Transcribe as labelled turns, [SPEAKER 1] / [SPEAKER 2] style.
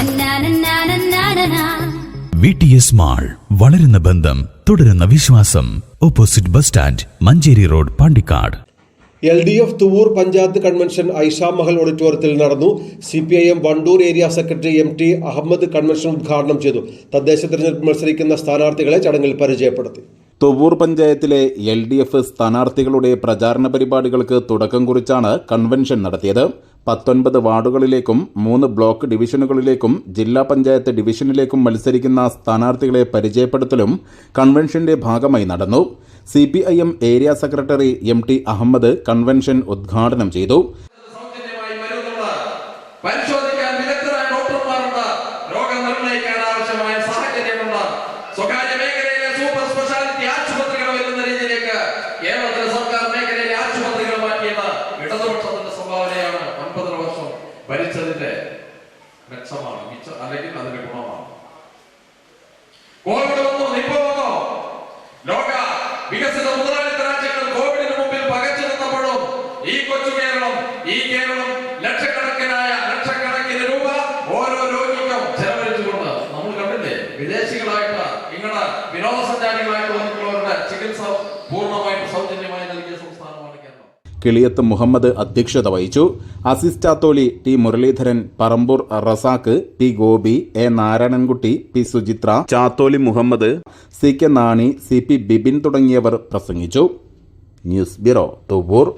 [SPEAKER 1] നന്നാനന്നാനന്നാനനാ.
[SPEAKER 2] V T S mall വളരുന്ന ബന്ധം തുടരുന്ന വിശ്വാസം. Opposite bus stand Manjeri road Pandikkad.
[SPEAKER 3] L D F Thuvvur panchayat convention Aisha Mahal ഓഡിറ്റോറിയത്തിൽ നടന്നു. C P I M Wandoor area secretary M T Ahammed convention ഉദ്ഘാടനം ചെയ്തു. തദ്ദേശ തെരഞ്ഞെടുപ്പ് മത്സരിക്കുന്ന സ്ഥാനാർത്ഥികളെ ചടങ്ങിൽ പരിചയപ്പെടുത്തി.
[SPEAKER 4] തുവൂർ പഞ്ചായത്തിലെ എൽ ഡി എഫ് സ്ഥാനാർത്ഥികളുടെ പ്രചാരണ പരിപാടികൾക്ക് തുടക്കം കുറിച്ചാണ് കൺവെൻഷൻ നടത്തിയത്. പത്തൊൻപത് വാർഡുകളിലേക്കും മൂന്ന് ബ്ലോക്ക് ഡിവിഷനുകളിലേക്കും ജില്ലാ പഞ്ചായത്ത് ഡിവിഷനിലേക്കും മത്സരിക്കുന്ന സ്ഥാനാർത്ഥികളെ പരിചയപ്പെടുത്തലും കൺവെൻഷന്റെ ഭാഗമായി നടന്നു. C area secretary M T Ahammed convention ഉദ്ഘാടനം ചെയ്തു.
[SPEAKER 5] പരിശോധിക്കാൻ വിദഗ്ധരായ ഡോക്ടർമാരുണ്ട്. രോഗം നിർണയിക്കാൻ സ്വകാര്യ മേഖലയിലെ സൂപ്പർ സ്പെഷ്യാലിറ്റി ആശുപത്രികൾ വരുന്ന രീതിയിലേക്ക് കേരളത്തിലെ സർക്കാർ മേഖലയിലെ ആശുപത്രികൾ മാറ്റിയത് ഇടതുപക്ഷത്തിന്റെ സംഭാവനയാണ്. ഒൻപതര വർഷം ഭരിച്ചതിന്റെ മെച്ചമാണ് മിച്ച അല്ലെങ്കിൽ അതിന്റെ ഗുണമാണ്. കോവിഡ് വന്നു നിപ്പ വന്നു. ലോക വികസിത മുതലാളിത്ത രാജ്യങ്ങൾ കോവിഡിന് മുമ്പിൽ പകച്ചു നിന്നപ്പോഴും ഈ കൊച്ചു കേരളം ഈ കേരളം ലക്ഷക്കണക്കിനായ ലക്ഷക്കണക്കിന് രൂപ ഓരോ രോഗിക്കും ചെലവഴിച്ചുകൊണ്ട് നമ്മൾ കണ്ടില്ലേ? വിദേശികളായിട്ട് ഇങ്ങനെ വിനോദസഞ്ചാരികളായിട്ട് വന്നിട്ടുള്ളവരുടെ ചികിത്സ പൂർണമായിട്ട് കേരളം
[SPEAKER 4] കിളിയത്ത് മുഹമ്മദ് അധ്യക്ഷത വഹിച്ചു. അസിസ്റ്റാത്തോലി T Muraleedharan Parambur Razak T Gopi A Narayanankutty P Suchitra Chatholi Muhammad C K Nani C P Bibin തുടങ്ങിയവർ പ്രസംഗിച്ചു. News bureau Thuvur